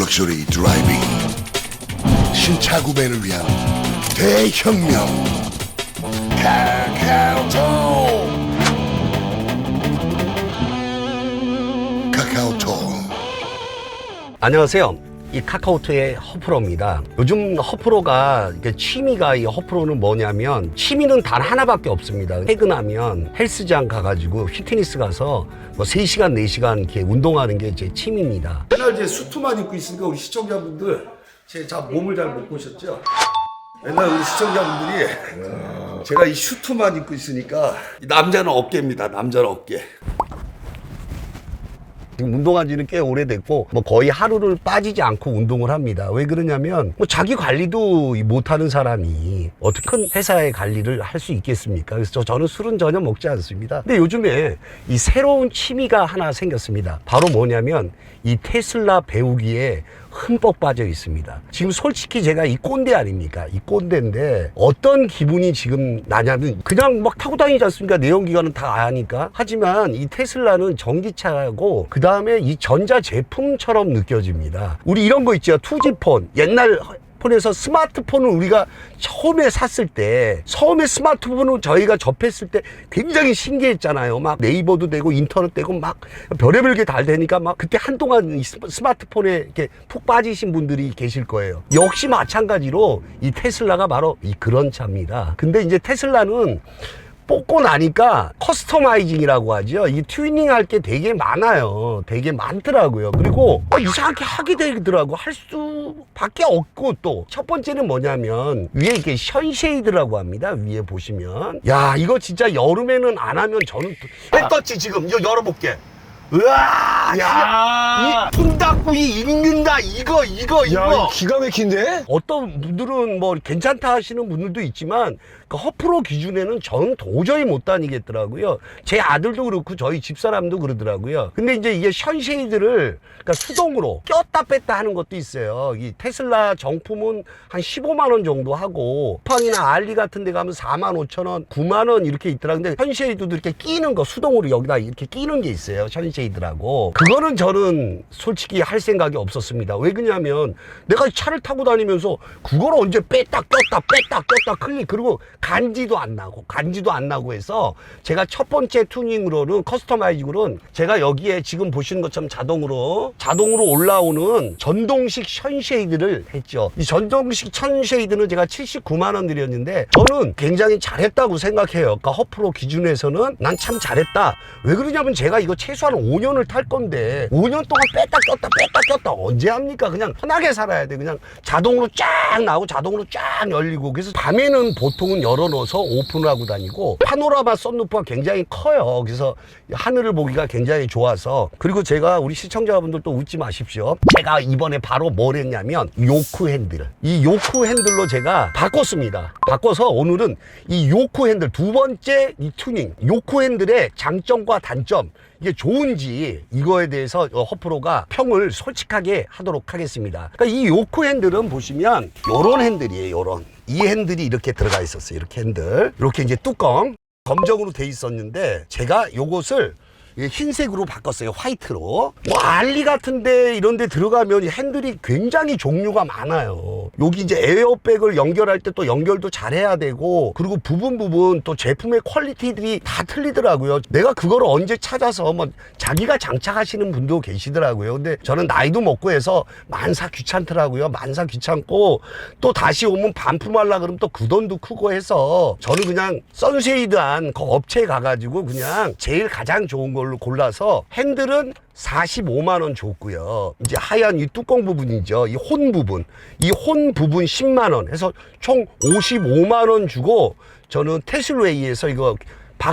럭셔리 드라이빙 신차 구매를 위한 대혁명. 카카오톡. 카카오톡. 안녕하세요. 이 카카오톡의 허프로입니다. 요즘 허프로가 취미가 이 허프로는 뭐냐면 취미는 단 하나밖에 없습니다. 퇴근하면 헬스장 가가지고 피트니스 가서 뭐 3시간, 4시간 이렇게 운동하는 게 제 취미입니다. 맨날 이제 수트만 입고 있으니까 우리 시청자분들 제 자 몸을 잘 못 보셨죠? 맨날 우리 시청자분들이 제가 이 슈트만 입고 있으니까 남자는 어깨입니다. 남자는 어깨. 지금 운동한 지는 꽤 오래됐고 뭐 거의 하루를 빠지지 않고 운동을 합니다. 왜 그러냐면 뭐 자기 관리도 못하는 사람이 어떻게 큰 회사의 관리를 할 수 있겠습니까? 그래서 저, 저는 술은 전혀 먹지 않습니다. 근데 요즘에 이 새로운 취미가 하나 생겼습니다. 바로 뭐냐면 이 테슬라 배우기에 흠뻑 빠져 있습니다. 지금 솔직히 제가 이 꼰대 아닙니까? 이 꼰대인데 어떤 기분이 지금 나냐면 그냥 막 타고 다니지 않습니까? 내연기관은 다 아니까. 하지만 이 테슬라는 전기차고 그 다음에 이 전자 제품처럼 느껴집니다. 우리 이런 거 있죠. 투지폰. 옛날 폰에서 스마트폰을 우리가 처음에 샀을 때 처음에 스마트폰을 저희가 접했을 때 굉장히 신기했잖아요. 막 네이버도 되고 인터넷 되고 막 별의별 게 다 되니까 막 그때 한동안 스마트폰에 이렇게 푹 빠지신 분들이 계실 거예요. 역시 마찬가지로 이 테슬라가 바로 이 그런 차입니다. 근데 이제 테슬라는 뽑고 나니까 커스터마이징이라고 하죠. 이 튜닝 할 게 되게 많아요. 되게 많더라고요. 그리고 어, 이상하게 하게 되더라고. 할 수밖에 없고 또 첫 번째는 뭐냐면 위에 이렇게 션쉐이드라고 합니다. 위에 보시면 야 이거 진짜 여름에는 안 하면 저는 해 떴지 지금 이거 열어볼게. 으아, 야. 이 분닭구이 익는다 이거 이거 이거. 야, 기가 막힌데? 어떤 분들은 뭐 괜찮다 하시는 분들도 있지만 그 허프로 기준에는 저는 도저히 못 다니겠더라고요. 제 아들도 그렇고 저희 집사람도 그러더라고요. 근데 이제 이게 션쉐이드를 그러니까 수동으로 꼈다 뺐다 하는 것도 있어요. 이 테슬라 정품은 한 15만 원 정도 하고 쿠팡이나 알리 같은 데 가면 4만 5천 원, 9만 원 이렇게 있더라. 근데 션쉐이드도 이렇게 끼는 거 수동으로 여기다 이렇게 끼는 게 있어요. 션쉐이드라고. 그거는 저는 솔직히 할 생각이 없었습니다. 왜 그러냐면 내가 차를 타고 다니면서 그걸 언제 뺐다 꼈다 뺐다 꼈다 클릭 그리고 간지도 안 나고 간지도 안 나고 해서 제가 첫 번째 튜닝으로는 커스터마이징으로는 제가 여기에 지금 보시는 것처럼 자동으로 자동으로 올라오는 전동식 션쉐이드를 했죠. 이 전동식 션쉐이드는 제가 79만 원 드렸는데 저는 굉장히 잘했다고 생각해요. 그러니까 허프로 기준에서는 난 참 잘했다. 왜 그러냐면 제가 이거 최소한 5년을 탈 건데 5년 동안 뺐다 꼈다 뺐다 꼈다 언제 합니까? 그냥 편하게 살아야 돼. 그냥 자동으로 쫙 나오고 자동으로 쫙 열리고 그래서 밤에는 보통은 열어놓아서 오픈을 하고 다니고 파노라마 썬루프가 굉장히 커요. 그래서 하늘을 보기가 굉장히 좋아서 그리고 제가 우리 시청자분들 또 웃지 마십시오. 제가 이번에 바로 뭘 했냐면 요크 핸들 이 요크 핸들로 제가 바꿨습니다. 바꿔서 오늘은 이 요크 핸들 두 번째 이 튜닝 요크 핸들의 장점과 단점 이게 좋은지 이거에 대해서 어, 허프로가 평을 솔직하게 하도록 하겠습니다. 그러니까 이 요크 핸들은 보시면 요런 핸들이에요. 요런 이 핸들이 이렇게 들어가 있었어요. 이렇게 핸들 이렇게 이제 뚜껑 검정으로 돼 있었는데 제가 요것을 이 흰색으로 바꿨어요. 화이트로. 뭐 알리 같은데 이런 데 들어가면 이 핸들이 굉장히 종류가 많아요. 여기 이제 에어백을 연결할 때 또 연결도 잘 해야 되고 그리고 부분 부분 또 제품의 퀄리티들이 다 틀리더라고요. 내가 그걸 언제 찾아서 뭐 자기가 장착하시는 분도 계시더라고요. 근데 저는 나이도 먹고 해서 만사 귀찮더라고요. 만사 귀찮고 또 다시 오면 반품하려 그러면 또 그 돈도 크고 해서 저는 그냥 선쉐이드한 그 업체에 가가지고 그냥 제일 가장 좋은 걸로 골라서 핸들은 45만 원 줬고요. 이제 하얀 이 뚜껑 부분이죠. 이 혼 부분. 이 혼 부분 10만 원 해서 총 55만 원 주고 저는 테슬웨이에서 이거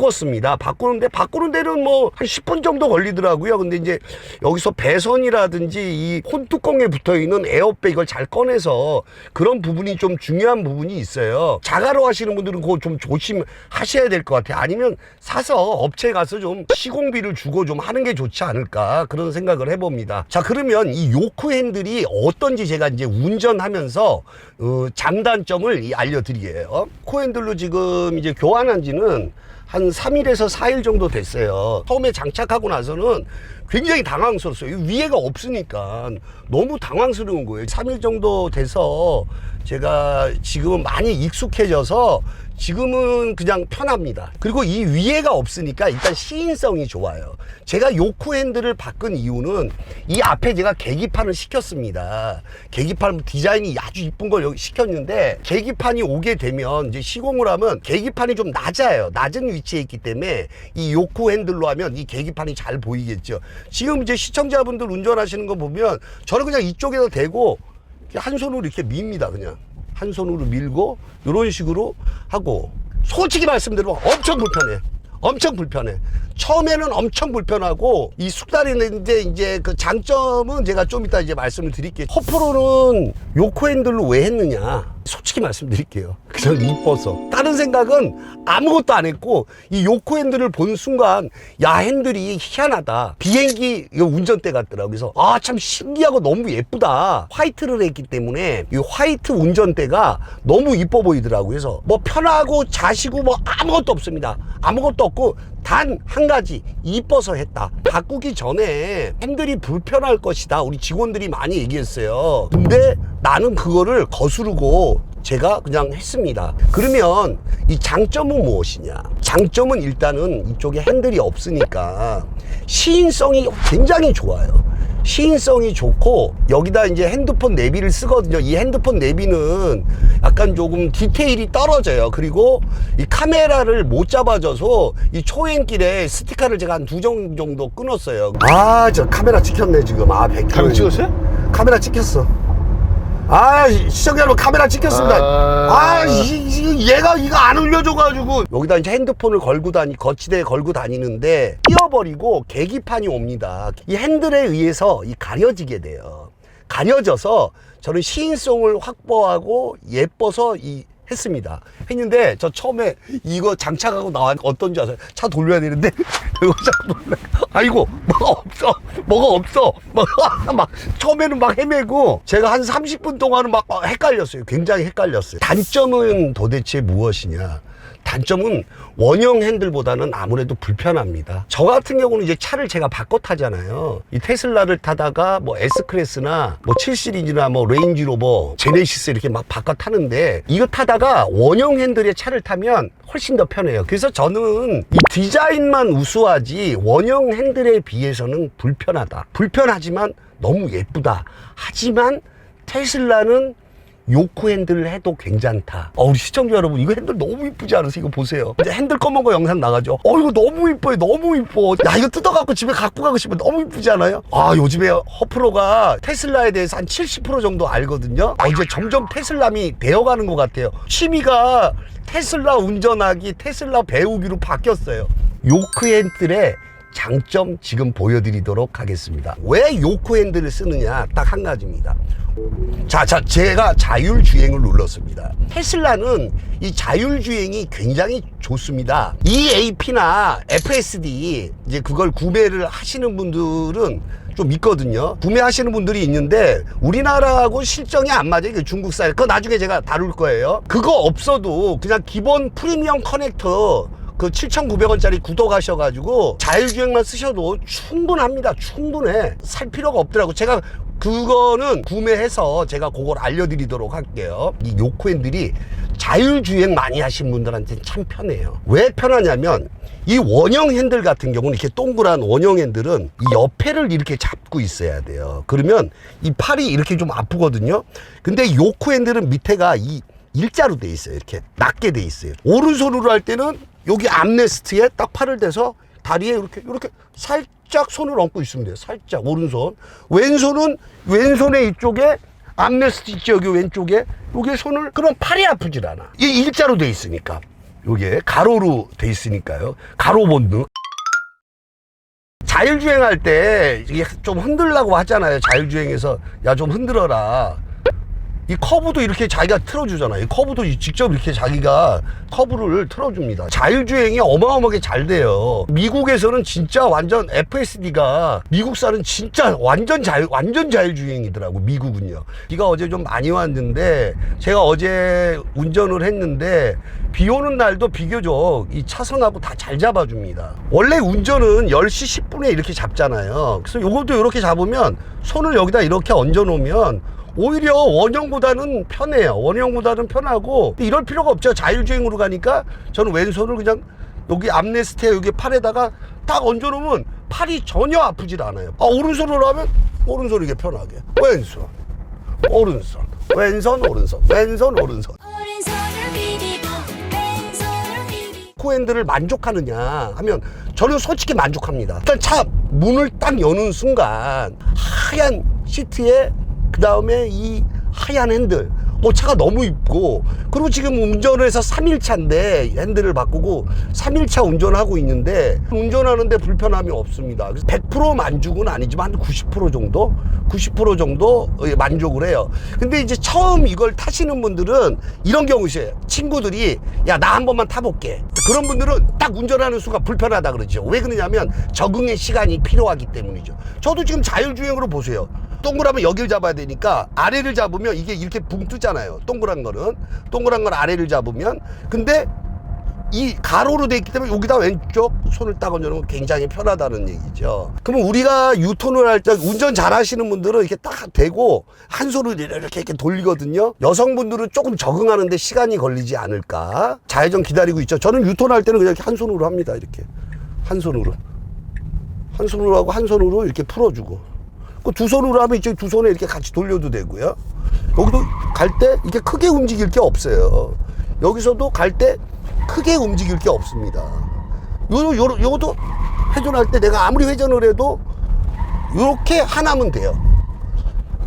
바꿨습니다. 바꾸는데 바꾸는 데는 뭐 한 10분 정도 걸리더라고요. 근데 이제 여기서 배선이라든지 이 혼뚜껑에 붙어 있는 에어백 이걸 잘 꺼내서 그런 부분이 좀 중요한 부분이 있어요. 자가로 하시는 분들은 그거 좀 조심하셔야 될 것 같아요. 아니면 사서 업체에 가서 좀 시공비를 주고 좀 하는 게 좋지 않을까 그런 생각을 해봅니다. 자 그러면 이 요크 핸들이 어떤지 제가 이제 운전하면서 어, 장단점을 이 알려드리게요. 코 핸들로 지금 이제 교환한 지는 한 3일에서 4일 정도 됐어요. 처음에 장착하고 나서는 굉장히 당황스러웠어요. 위에가 없으니까 너무 당황스러운 거예요. 3일 정도 돼서 제가 지금은 많이 익숙해져서 지금은 그냥 편합니다. 그리고 이 위에가 없으니까 일단 시인성이 좋아요. 제가 요크 핸들을 바꾼 이유는 이 앞에 제가 계기판을 시켰습니다. 계기판 디자인이 아주 이쁜 걸 여기 시켰는데 계기판이 오게 되면 이제 시공을 하면 계기판이 좀 낮아요. 낮은 위치에 있기 때문에 이 요크 핸들로 하면 이 계기판이 잘 보이겠죠. 지금 이제 시청자분들 운전하시는 거 보면 저는 그냥 이쪽에다 대고 한 손으로 이렇게 밉니다. 그냥 한 손으로 밀고 이런 식으로 하고 솔직히 말씀드리면 엄청 불편해. 엄청 불편해. 처음에는 엄청 불편하고 이 숙달했는데 이제 그 장점은 제가 좀 이따 이제 말씀을 드릴게요. 호프로는 요코 핸들로 왜 했느냐? 솔직히 말씀드릴게요. 그냥 이뻐서. 다른 생각은 아무것도 안 했고 이 요코 핸들을 본 순간 야 핸들이 희한하다. 비행기 운전대 같더라고. 그래서 아 참 신기하고 너무 예쁘다. 화이트를 했기 때문에 이 화이트 운전대가 너무 이뻐 보이더라고요. 그래서 뭐 편하고 자시고 뭐 아무것도 없습니다. 아무것도 없고 단 한 가지 이뻐서 했다. 바꾸기 전에 핸들이 불편할 것이다. 우리 직원들이 많이 얘기했어요. 근데 나는 그거를 거스르고 제가 그냥 했습니다. 그러면 이 장점은 무엇이냐? 장점은 일단은 이쪽에 핸들이 없으니까 시인성이 굉장히 좋아요. 시인성이 좋고 여기다 이제 핸드폰 내비를 쓰거든요. 이 핸드폰 내비는 약간 조금 디테일이 떨어져요. 그리고 이 카메라를 못 잡아줘서 이 초행길에 스티커를 제가 한두장 정도 끊었어요. 아, 저 카메라 찍혔네 지금. 아, 100km. 카메라 찍었어요? 카메라 찍혔어. 아, 시청자 여러분 카메라 찍혔습니다. 아. 아, 이, 이, 얘가 이거 안 올려줘가지고 여기다 이제 핸드폰을 걸고 다니 거치대에 걸고 다니는데 끼어버리고 계기판이 옵니다. 이 핸들에 의해서 이 가려지게 돼요. 가려져서 저는 시인성을 확보하고 예뻐서 이 했습니다. 했는데 저 처음에 이거 장착하고 나왔 어떤 줄 아세요? 차 돌려야 되는데 이거 차 돌려. 아이고 뭐가 없어, 뭐가 없어. 뭐가 막 처음에는 막 헤매고 제가 한 30분 동안은 막 헷갈렸어요. 굉장히 헷갈렸어요. 단점은 도대체 무엇이냐? 단점은 원형 핸들보다는 아무래도 불편합니다. 저 같은 경우는 이제 차를 제가 바꿔 타잖아요. 이 테슬라를 타다가 뭐 S 클래스나 뭐 7 시리즈나 뭐 레인지로버, 제네시스 이렇게 막 바꿔 타는데 이거 타다가 원형 핸들의 차를 타면 훨씬 더 편해요. 그래서 저는 이 디자인만 우수하지 원형 핸들에 비해서는 불편하다. 불편하지만 너무 예쁘다. 하지만 테슬라는 요크 핸들을 해도 괜찮다. 어, 우리 시청자 여러분, 이거 핸들 너무 이쁘지 않으세요? 이거 보세요. 이제 핸들 검은 거 영상 나가죠? 어, 이거 너무 이뻐요. 너무 이뻐. 야, 이거 뜯어갖고 집에 갖고 가고 싶으면 너무 이쁘지 않아요? 아, 요즘에 허프로가 테슬라에 대해서 한 70% 정도 알거든요? 어, 이제 점점 테슬람이 되어가는 것 같아요. 취미가 테슬라 운전하기, 테슬라 배우기로 바뀌었어요. 요크 핸들의 장점 지금 보여드리도록 하겠습니다. 왜 요크 핸들을 쓰느냐? 딱 한 가지입니다. 자, 자, 제가 자율주행을 눌렀습니다. 테슬라는 이 자율주행이 굉장히 좋습니다. EAP나 FSD, 이제 그걸 구매를 하시는 분들은 좀 있거든요. 구매하시는 분들이 있는데 우리나라하고 실정이 안 맞아요. 그 중국산. 그거 나중에 제가 다룰 거예요. 그거 없어도 그냥 기본 프리미엄 커넥터 그 7,900원짜리 구독하셔가지고 자율주행만 쓰셔도 충분합니다. 충분해. 살 필요가 없더라고. 제가 그거는 구매해서 제가 그걸 알려드리도록 할게요. 이 요코핸들이 자율주행 많이 하신 분들한테는 참 편해요. 왜 편하냐면 이 원형 핸들 같은 경우는 이렇게 동그란 원형 핸들은 이 옆에를 이렇게 잡고 있어야 돼요. 그러면 이 팔이 이렇게 좀 아프거든요. 근데 요코 핸들은 밑에가 이 일자로 돼 있어요. 이렇게 낮게 돼 있어요. 오른손으로 할 때는 여기 암레스트에 딱 팔을 대서 다리에 이렇게 이렇게 살짝 손을 얹고 있으면 돼요. 살짝 오른손. 왼손은 왼손의 이쪽에 암레스트 있죠. 여기 왼쪽에 여기 손을 그럼 팔이 아프질 않아. 이 일자로 돼 있으니까. 요게 가로로 돼 있으니까요. 가로 본능. 자율주행할 때 이게 좀 흔들라고 하잖아요. 자율주행에서 야 좀 흔들어라. 이 커브도 이렇게 자기가 틀어주잖아요. 이 커브도 직접 이렇게 자기가 커브를 틀어줍니다. 자율주행이 어마어마하게 잘 돼요. 미국에서는 진짜 완전 FSD가 미국산은 진짜 완전 자율 완전 자율주행이더라고 미국은요. 비가 어제 좀 많이 왔는데 제가 어제 운전을 했는데 비 오는 날도 비교적 이 차선하고 다 잘 잡아줍니다. 원래 운전은 10시 10분에 이렇게 잡잖아요. 그래서 요것도 이렇게 잡으면 손을 여기다 이렇게 얹어 놓으면 오히려 원형보다는 편해요. 원형보다는 편하고 이럴 필요가 없죠. 자율주행으로 가니까 저는 왼손을 그냥 여기 암레스트에 여기 팔에다가 딱 얹어 놓으면 팔이 전혀 아프질 않아요. 아, 오른손으로 하면 오른손 이게 편하게. 왼손, 오른손, 왼손, 오른손, 왼손, 오른손. 코핸들을 만족하느냐 하면 저는 솔직히 만족합니다. 일단 차 문을 딱 여는 순간 하얀 시트에 그 다음에 이 하얀 핸들 어, 차가 너무 이쁘고 그리고 지금 운전을 해서 3일차인데 핸들을 바꾸고 3일차 운전하고 있는데 운전하는데 불편함이 없습니다. 그래서 100% 만족은 아니지만 한 90% 정도 90% 정도 예, 만족을 해요. 근데 이제 처음 이걸 타시는 분들은 이런 경우 있어요. 친구들이 야 나 한 번만 타볼게. 그런 분들은 딱 운전하는 순간 불편하다 그러죠. 왜 그러냐면 적응의 시간이 필요하기 때문이죠. 저도 지금 자율주행으로 보세요. 동그라면 여기를 잡아야 되니까 아래를 잡으면 이게 이렇게 붕 뜨잖아요. 동그란 거는 동그란 건 아래를 잡으면 근데 이 가로로 돼 있기 때문에 여기다 왼쪽 손을 딱 얹어놓으면 굉장히 편하다는 얘기죠. 그러면 우리가 유턴을 할 때 운전 잘 하시는 분들은 이렇게 딱 대고 한 손을 이렇게 이렇게 돌리거든요. 여성분들은 조금 적응하는데 시간이 걸리지 않을까. 좌회전 기다리고 있죠. 저는 유턴 할 때는 그냥 한 손으로 합니다. 이렇게. 한 손으로. 한 손으로 하고 한 손으로 이렇게 풀어주고. 그두 손으로 하면 이쪽 두 손에 이렇게 같이 돌려도 되고요. 여기도 갈 때 이렇게 크게 움직일 게 없어요. 여기서도 갈 때 크게 움직일 게 없습니다. 요, 요, 요것도 회전할 때 내가 아무리 회전을 해도 요렇게 하나면 돼요.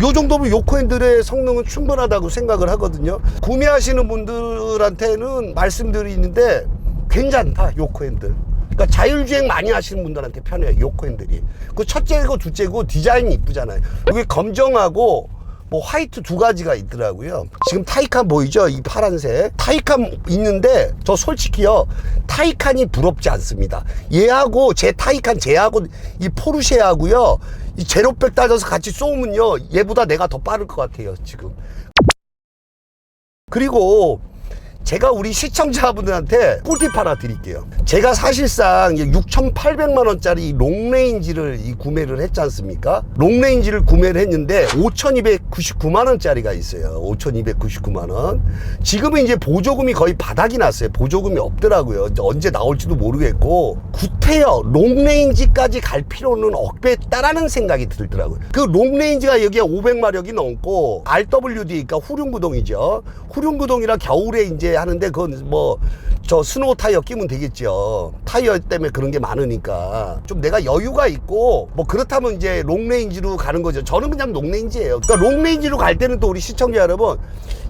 요 정도면 요코 핸들의 성능은 충분하다고 생각을 하거든요. 구매하시는 분들한테는 말씀드리는데 괜찮다, 요코 핸들. 그러니까 자율주행 많이 하시는 분들한테 편해요, 요코핸들이. 그 첫째고 둘째고 디자인이 이쁘잖아요. 이게 검정하고 뭐 화이트 두 가지가 있더라고요. 지금 타이칸 보이죠? 이 파란색. 타이칸 있는데 저 솔직히요. 타이칸이 부럽지 않습니다. 얘하고 제 타이칸 쟤하고 이 포르쉐하고요. 이 제로백 따져서 같이 쏘면요. 얘보다 내가 더 빠를 것 같아요, 지금. 그리고 제가 우리 시청자분들한테 꿀팁 하나 드릴게요. 제가 사실상 6,800만 원짜리 롱레인지를 이 구매를 했지 않습니까? 롱레인지를 구매를 했는데 5,299만 원짜리가 있어요. 5,299만 원. 지금은 이제 보조금이 거의 바닥이 났어요. 보조금이 없더라고요. 언제 나올지도 모르겠고 구태여 롱레인지까지 갈 필요는 없겠다라는 생각이 들더라고요. 그 롱레인지가 여기에 500마력이 넘고 RWD 그러니까 후륜구동이죠. 후륜구동이라 겨울에 이제 하는데 그건 뭐 저 스노우 타이어 끼면 되겠죠. 타이어 때문에 그런 게 많으니까 좀 내가 여유가 있고 뭐 그렇다면 이제 롱레인지로 가는 거죠. 저는 그냥 롱레인지예요. 그러니까 롱레인지로 갈 때는 또 우리 시청자 여러분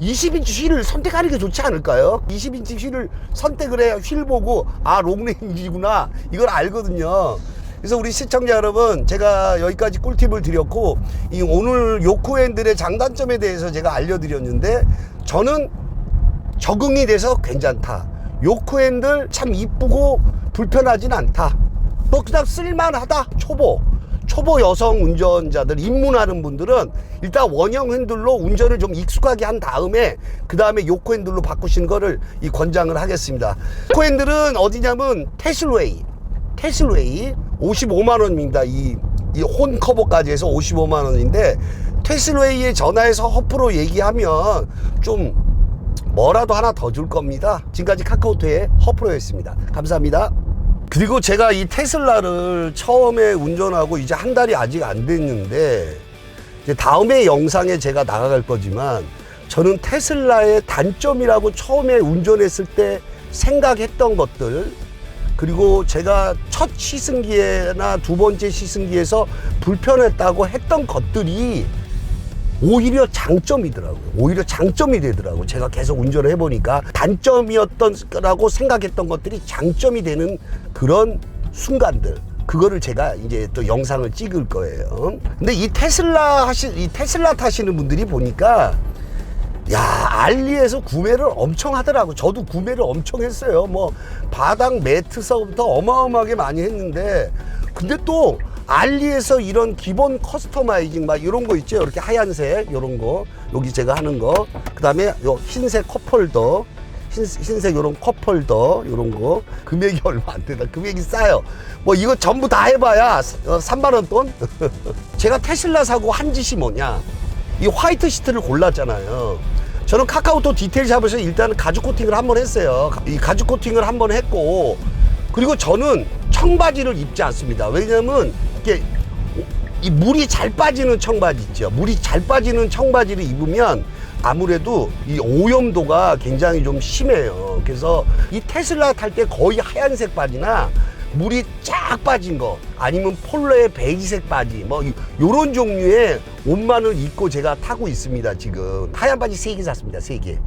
20인치 휠을 선택하는 게 좋지 않을까요? 20인치 휠을 선택을 해야 휠 보고 아 롱레인지구나 이걸 알거든요. 그래서 우리 시청자 여러분 제가 여기까지 꿀팁을 드렸고 이 오늘 요코핸들의 장단점에 대해서 제가 알려드렸는데 저는 적응이 돼서 괜찮다. 요코 핸들 참 이쁘고 불편하진 않다. 뭐 그냥 쓸만하다. 초보. 초보 여성 운전자들 입문하는 분들은 일단 원형 핸들로 운전을 좀 익숙하게 한 다음에 그 다음에 요코 핸들로 바꾸시는 거를 이 권장을 하겠습니다. 요코 핸들은 어디냐면 테슬웨이. 테슬웨이 55만 원입니다. 이, 이혼 커버까지 해서 55만 원인데 테슬웨이에 전화해서 허프로 얘기하면 좀 뭐라도 하나 더 줄 겁니다. 지금까지 카카오톡의 허프로였습니다. 감사합니다. 그리고 제가 이 테슬라를 처음에 운전하고 이제 한 달이 아직 안 됐는데 이제 다음에 영상에 제가 나가갈 거지만 저는 테슬라의 단점이라고 처음에 운전했을 때 생각했던 것들 그리고 제가 첫 시승기에나 두 번째 시승기에서 불편했다고 했던 것들이 오히려 장점이더라고요. 오히려 장점이 되더라고요. 제가 계속 운전을 해보니까 단점이었던 거라고 생각했던 것들이 장점이 되는 그런 순간들. 그거를 제가 이제 또 영상을 찍을 거예요. 근데 이 테슬라 하시, 이 테슬라 타시는 분들이 보니까 야 알리에서 구매를 엄청 하더라고 저도 구매를 엄청 했어요 뭐 바닥 매트서부터 어마어마하게 많이 했는데 근데 또 알리에서 이런 기본 커스터마이징 막 이런 거 있죠? 이렇게 하얀색 이런 거. 여기 제가 하는 거. 그다음에 요 흰색 컵홀더. 흰, 흰색 요런 컵홀더 요런 거. 금액이 얼마 안 된다. 금액이 싸요. 뭐 이거 전부 다 해봐야 3만 원 돈? 제가 테슬라 사고 한 짓이 뭐냐? 이 화이트 시트를 골랐잖아요. 저는 카카오톡 디테일 샵에서 일단은 가죽 코팅을 한번 했어요. 이 가죽 코팅을 한번 했고 그리고 저는 청바지를 입지 않습니다 왜냐면 이게 이 물이 잘 빠지는 청바지 있죠. 물이 잘 빠지는 청바지를 입으면 아무래도 이 오염도가 굉장히 좀 심해요. 그래서 이 테슬라 탈 때 거의 하얀색 바지나 물이 쫙 빠진 거 아니면 폴로의 베이지색 바지 뭐 이- 요런 종류의 옷만을 입고 제가 타고 있습니다 지금 하얀 바지 세 개 샀습니다 세개